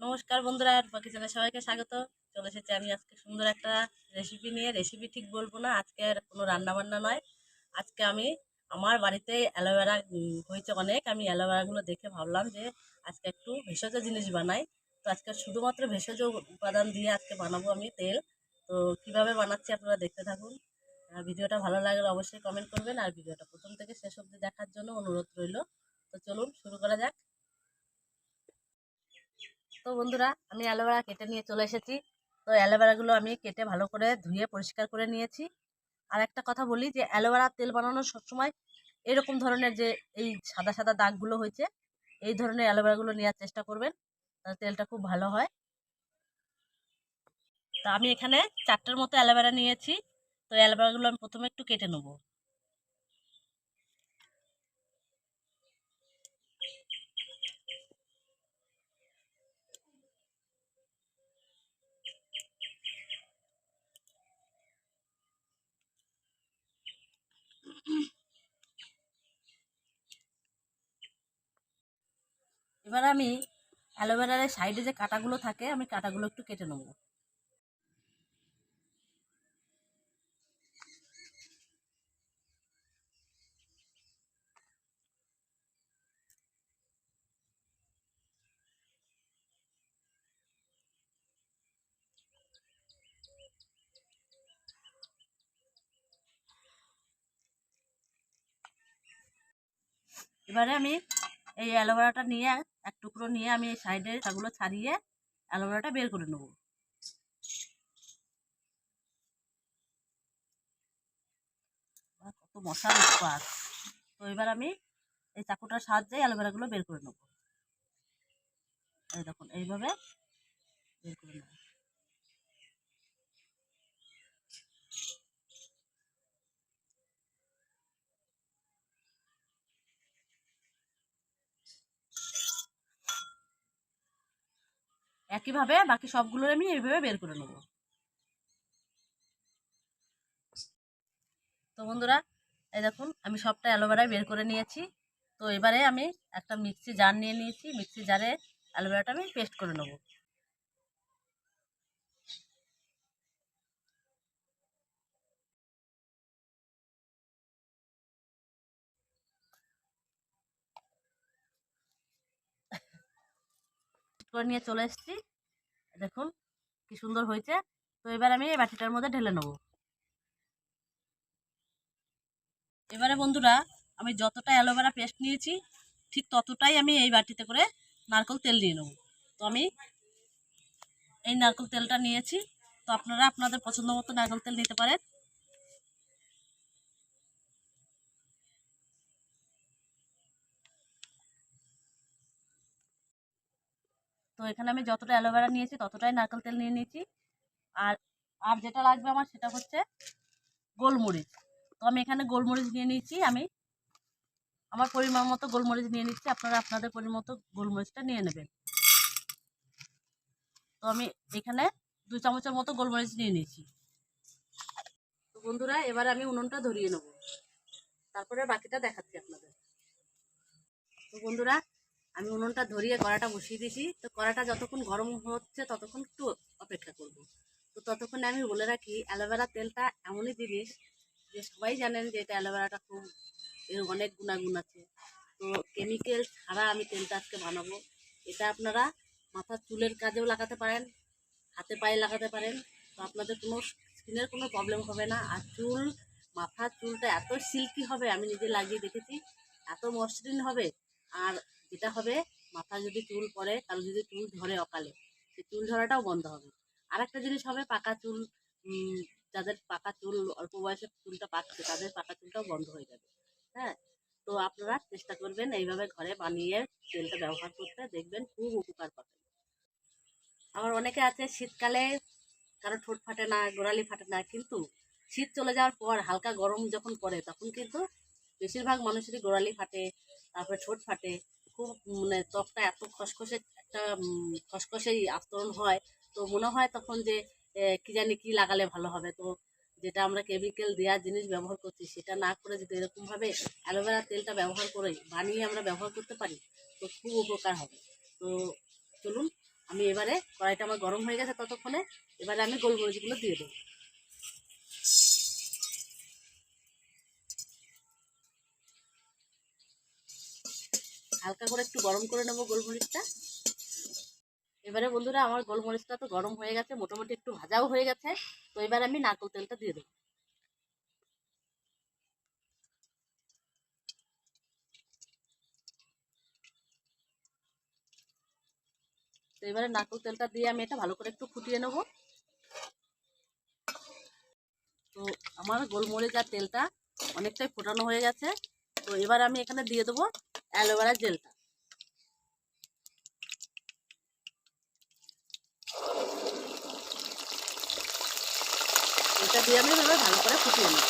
নমস্কার বন্ধুরা আর বাকি চ্যানেল সবাইকে স্বাগত। চলে এসেছি আমি আজকে সুন্দর একটা রেসিপি নিয়ে। রেসিপি ঠিক বলব না, আজকে আর কোনো রান্না বান্না নয়। আজকে আমি, আমার বাড়িতে অ্যালোভেরা হয়েছে অনেক। আমি অ্যালোভেরাগুলো দেখে ভাবলাম যে আজকে একটু ভেষজ জিনিস বানাই। তো আজকে শুধুমাত্র ভেষজ উপাদান দিয়ে আজকে বানাবো আমি তেল। তো কীভাবে বানাচ্ছি আপনারা দেখতে থাকুন। ভিডিওটা ভালো লাগলে অবশ্যই কমেন্ট করবেন। আর ভিডিওটা প্রথম থেকে শেষ অবধি দেখার জন্য অনুরোধ রইল। তো চলুন শুরু করা যাক। তো বন্ধুরা, আমি অ্যালোভেরা কেটে নিয়ে চলে এসেছি। তো অ্যালোভেরাগুলো আমি কেটে ভালো করে ধুয়ে পরিষ্কার করে নিয়েছি। আর একটা কথা বলি যে, অ্যালোভেরা তেল বানানোর সবসময় এরকম ধরনের যে, এই সাদা সাদা দাগগুলো হয়েছে, এই ধরনের অ্যালোভেরাগুলো নেওয়ার চেষ্টা করবেন, তাহলে তেলটা খুব ভালো হয়। তো আমি এখানে চারটের মতো অ্যালোভেরা নিয়েছি। তো অ্যালোভেরাগুলো আমি প্রথমে একটু কেটে নেব। এবার আমি অ্যালোভেরার সাইডে যে কাঁটাগুলো থাকে আমি কাঁটাগুলো একটু কেটে নেব। এবারে আমি এই অ্যালোভেরাটা নিয়ে এক টুকরো নিয়ে আমি এই সাইডে সেগুলো ছাড়িয়ে অ্যালোভেরাটা বের করে নেব। কত মশার উৎপাত। তো এবার আমি এই চাকুটার সাহায্যে অ্যালোভেরাগুলো বের করে নেব। এই দেখুন, এইভাবে বের করে নেব। একইভাবে বাকি সবগুলো আমি এইভাবে বের করে নেব। তো বন্ধুরা, এই দেখুন, আমি সবটা অ্যালোভেরা বের করে নিয়েছি। তো এবারে আমি একটা মিক্সি জার নিয়ে নিয়েছি, মিক্সি জারে অ্যালোভেরাটা আমি পেস্ট করে নেব। করে নিয়ে চলে এসেছি। দেখুন কি সুন্দর হয়েছে। তো এবার আমি এই বাটিটার মধ্যে ঢেলে নেব। এবারে বন্ধুরা, আমি যতটা অ্যালোভেরা পেস্ট নিয়েছি, ঠিক ততটাই আমি এই বাটিতে করে নারকেল তেল দিয়ে নেব। তো আমি এই নারকেল তেলটা নিয়েছি। তো আপনারা আপনাদের পছন্দ মতো নারকেল তেল নিতে পারেন। তো এখানে আমি যতটা অ্যালোভেরা নিয়েছি, ততটাই নারকেল তেল নিয়ে নিয়েছি। আর আর যেটা লাগবে আমার সেটা হচ্ছে গোলমরিচ। তো আমি এখানে গোলমরিচ নিয়ে নিয়েছি আমি। আমার পরিমাণ মতো গোলমরিচ নিয়ে নিচ্ছি, আপনারা আপনাদের পরিমাণ মতো গোলমরিচটা নিয়ে নেবেন। তো আমি এখানে দু চামচের মতো গোলমরিচ নিয়ে নিয়েছি। তো বন্ধুরা, এবার আমি উনুনটা ধরিয়ে নেব। তারপরে বাকিটা দেখাচ্ছি আপনাদের। তো বন্ধুরা আমি উনুনটা ধরিয়ে কড়াটা বসিয়ে দিয়েছি। তো কড়াটা যতক্ষণ গরম হচ্ছে ততক্ষণ একটু অপেক্ষা করব। তো ততক্ষণে আমি বলে রাখি, অ্যালোভেরা তেলটা এমনই জিনিস যে সবাই জানেন যে এটা অ্যালোভেরাটা খুব এর অনেক গুণাগুণ আছে। তো কেমিক্যাল ছাড়া আমি তেলটা আজকে বানাবো। এটা আপনারা মাথার চুলের কাজেও লাগাতে পারেন, হাতে পায়ে লাগাতে পারেন। তো আপনাদের কোনো স্কিনের কোনো প্রবলেম হবে না। আর চুল, মাথার চুলটা এত সিল্কি হবে, আমি নিজে লাগিয়ে দেখেছি। এত মসৃণ হবে। আর যেটা হবে, মাথা যদি চুল পড়ে কারও যদি চুল ধরে অকালে, সেই চুল ধরাটাও বন্ধ হবে। আর একটা জিনিস হবে, পাকা চুল যাদের পাকা চুল, অল্প বয়সে চুলটা পাকছে তাদের পাকা চুলটাও বন্ধ হয়ে যাবে। হ্যাঁ? তো আপনারা চেষ্টা করবেন এইভাবে ঘরে বানিয়ে তেলটা ব্যবহার করতে, দেখবেন খুব উপকার পাবেন। আবার অনেকে আছে, শীতকালে কারও ঠোঁট ফাটে না, গোড়ালি ফাটে না, কিন্তু শীত চলে যাওয়ার পর হালকা গরম যখন পড়ে, তখন কিন্তু বেশিরভাগ মানুষেরই গোড়ালি ফাটে, তারপরে ঠোঁট ফাটে। খুব মানে ত্বকটা এত খসখসে একটা খসখসেই আস্তরণ হয়। তো মনে হয় তখন যে কি জানি কি লাগালে ভালো হবে। তো যেটা আমরা কেমিক্যাল দেওয়া জিনিস ব্যবহার করছি, সেটা না করে যদি এরকমভাবে অ্যালোভেরা তেলটা ব্যবহার করে, বানিয়ে আমরা ব্যবহার করতে পারি, তো খুব উপকার হবে। তো চলুন, আমি এবারে কড়াইটা আমার গরম হয়ে গেছে ততক্ষণে, এবারে আমি গোলমরিচগুলো দিয়ে দেবো। হালকা করে একটু গরম করে নেব গোলমরিচটা। এবারে বন্ধুরা, আমার গোলমরিচটা তো গরম হয়ে গেছে, মোটামুটি একটু ভাজাও হয়ে গেছে। তো এবার আমি নারকেল তেলটা দিয়ে দেবো। তো এবারে নারকেল তেলটা দিয়ে আমি এটা ভালো করে একটু ফুটিয়ে নেব। তো আমার গোলমরিচ আর তেলটা অনেকটাই ফোটানো হয়ে গেছে। তো এবার আমি এখানে দিয়ে দেবো অ্যালোভেরা জেলটা। এটা দিয়ে আমি ভালো করে ফুটিয়ে নেব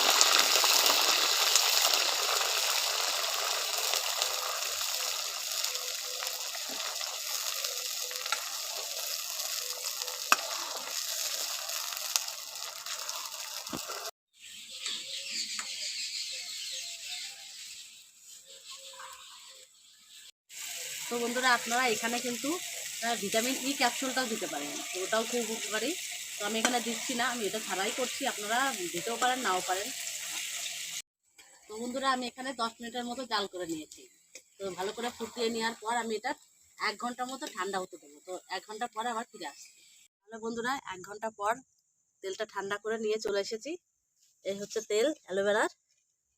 তো বন্ধুরা আপনারা এখানে কিন্তু ভিটামিন ই ক্যাপসুলটাও দিতে পারেন। তো ওটাও খুব উপকারী। তো আমি এখানে দিচ্ছি না, আমি এটা ছাড়াই করছি। আপনারা দিতেও পারেন, নাও পারেন। তো বন্ধুরা, আমি এখানে দশ মিনিটের মতো জাল করে নিয়েছি। তো ভালো করে ফুটিয়ে নেওয়ার পর আমি এটা এক ঘণ্টার মতো ঠান্ডা হতে দেবো। তো এক ঘণ্টা পর আবার ফিরে আসছি। তাহলে বন্ধুরা, এক ঘণ্টা পর তেলটা ঠান্ডা করে নিয়ে চলে এসেছি। এই হচ্ছে তেল, অ্যালোভেরার।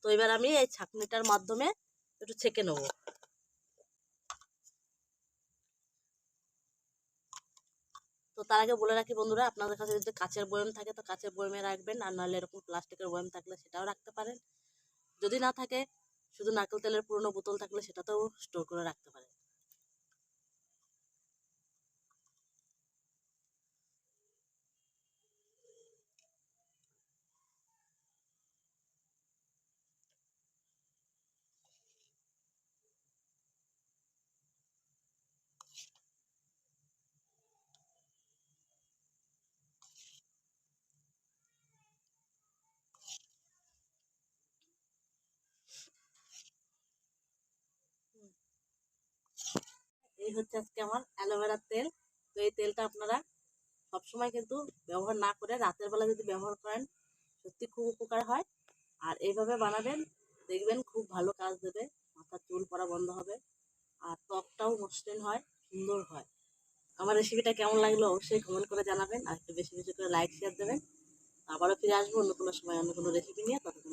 তো এবার আমি এই ছাঁকনিটার মাধ্যমে একটু ছেঁকে নেব। তো তার আগে বলে রাখি বন্ধুরা, আপনাদের কাছে যদি কাঁচের বয়ম থাকে তো কাঁচের বয়মে রাখবেন, আর নাহলে এরকম প্লাস্টিকের বয়ম থাকলে সেটাও রাখতে পারেন। যদি না থাকে, শুধু নারকেল তেলের পুরনো বোতল থাকলে সেটাতেও স্টোর করে রাখতে পারেন। হচ্ছে আজকে আমার অ্যালোভেরার তেল। তো এই তেলটা আপনারা সবসময় কিন্তু ব্যবহার না করে রাতের বেলা যদি ব্যবহার করেন, সত্যি খুব উপকার হয়। আর এইভাবে বানাবেন, দেখবেন খুব ভালো কাজ দেবে, মাথার চুল পড়া বন্ধ হবে, আর ত্বকটাও মসৃণ হয়, সুন্দর হয়। আমার রেসিপিটা কেমন লাগল অবশ্যই কমেন্ট করে জানাবেন, আর একটু বেশি বেশি করে লাইক শেয়ার দেবেন। আবারও ফিরে আসব অন্য কোনো সময় অন্য কোনো রেসিপি নিয়ে, ততক্ষণ